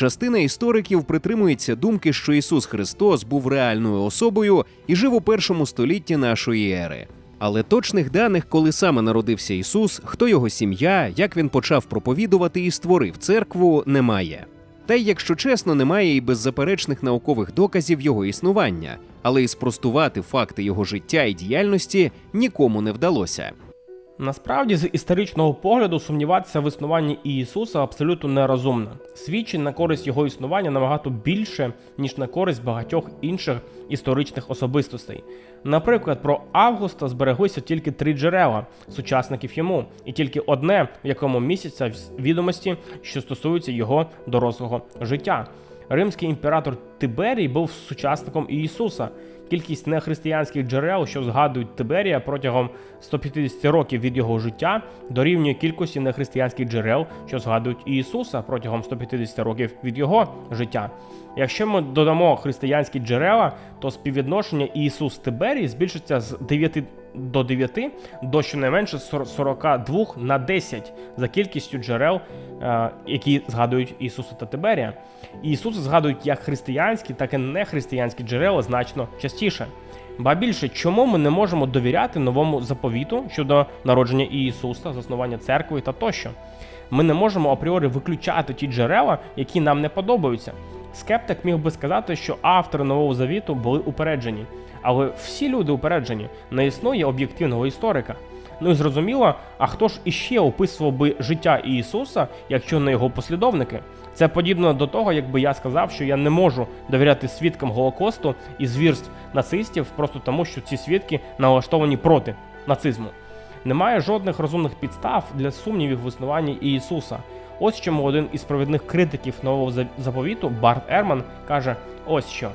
Частина істориків притримується думки, що Ісус Христос був реальною особою і жив у першому столітті нашої ери. Але точних даних, коли саме народився Ісус, хто його сім'я, як він почав проповідувати і створив церкву, немає. Та й, якщо чесно, немає і беззаперечних наукових доказів його існування, але і спростувати факти його життя і діяльності нікому не вдалося. Насправді, з історичного погляду, сумніватися в існуванні Ісуса абсолютно нерозумно. Свідчень на користь його існування набагато більше, ніж на користь багатьох інших історичних особистостей. Наприклад, про Августа збереглися тільки три джерела сучасників йому, і тільки одне, в якому місяця відомості, що стосуються його дорослого життя. Римський імператор Тиберій був сучасником Ісуса. Кількість нехристиянських джерел, що згадують Тиберія протягом 150 років від його життя, дорівнює кількості нехристиянських джерел, що згадують Ісуса протягом 150 років від його життя. Якщо ми додамо християнські джерела, то співвідношення Ісус Тиберій збільшиться з 9 до 9 до щонайменше 42 на 10 за кількістю джерел, е, які згадують Ісуса та Тиберія. І Ісуса згадують як християнські, так і нехристиянські джерела значно частіше. Ба більше, чому ми не можемо довіряти новому заповіту щодо народження Ісуса, заснування церкви та тощо? Ми не можемо апріорі виключати ті джерела, які нам не подобаються. Скептик міг би сказати, що автори нового завіту були упереджені, але всі люди упереджені, не існує об'єктивного історика. Ну і зрозуміло, а хто ж іще описував би життя Ісуса, якщо не його послідовники? Це подібно до того, якби я сказав, що я не можу довіряти свідкам Голокосту і звірств нацистів просто тому, що ці свідки налаштовані проти нацизму. Немає жодних розумних підстав для сумнівів в існуванні Ісуса. Ось чому один із провідних критиків нового за- заповіту Барт Ерман каже: ось що.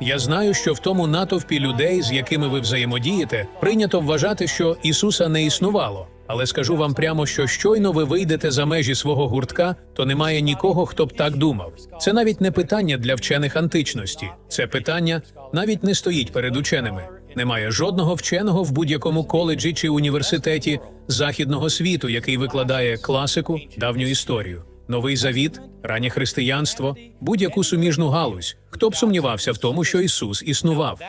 Я знаю, що в тому натовпі людей, з якими ви взаємодієте, прийнято вважати, що Ісуса не існувало. Але скажу вам прямо, що щойно ви вийдете за межі свого гуртка, то немає нікого, хто б так думав. Це навіть не питання для вчених античності. Це питання навіть не стоїть перед ученими. Немає жодного вченого в будь-якому коледжі чи університеті західного світу, який викладає класику, давню історію. Новий завіт, раннє християнство, будь-яку суміжну галузь. Хто б сумнівався в тому, що Ісус існував?